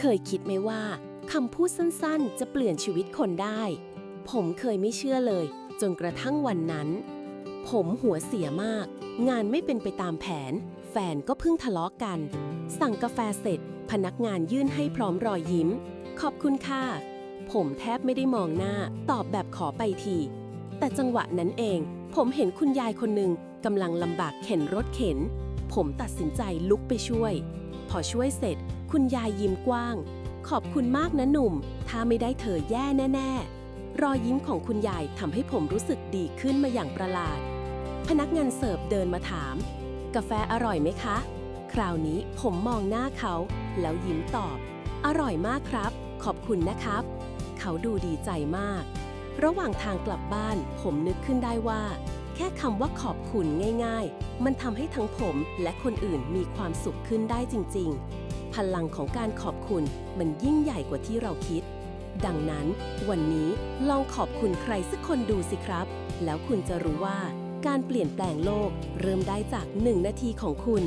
เคยคิดไหมว่าคำพูดสั้นๆ จะเปลี่ยนชีวิตคนได้ ผมเคยไม่เชื่อเลย จนกระทั่งวันนั้น ผมหัวเสียมาก งานไม่เป็นไปตามแผน แฟนก็เพิ่งทะเลาะกัน สั่งกาแฟเสร็จ พนักงานยื่นให้พร้อมรอยยิ้ม ขอบคุณค่ะ ผมแทบไม่ได้มองหน้า ตอบแบบขอไปที แต่จังหวะนั้นเอง ผมเห็นคุณยายคนหนึ่งกำลังลำบากเข็นรถเข็น ผมตัดสินใจลุกไปช่วย พอช่วยเสร็จ คุณยายยิ้มกว้าง ขอบคุณมากนะหนุ่ม ถ้าไม่ได้เธอแย่แน่ ๆ รอยยิ้มของคุณยายทำให้ผมรู้สึกดีขึ้นมาอย่างประหลาด พนักงานเสิร์ฟเดินมาถาม กาแฟอร่อยไหมคะ คราวนี้ผมมองหน้าเขา แล้วยิ้มตอบ อร่อยมากครับ ขอบคุณนะครับ เขาดูดีใจมาก ระหว่างทางกลับบ้าน ผมนึกขึ้นได้ว่า แค่คำว่าขอบคุณง่าย ๆ มันทำให้ทั้งผมและคนอื่นมีความสุขขึ้นได้จริง ๆ ลังของการขอบคุณมันยิ่งใหญ่กว่าที่เราคิด ดังนั้น วันนี้ลองขอบคุณใครสักคนดูสิครับ แล้วคุณจะรู้ว่า การเปลี่ยนแปลงโลกเริ่มได้จากหนึ่งนาทีของคุณ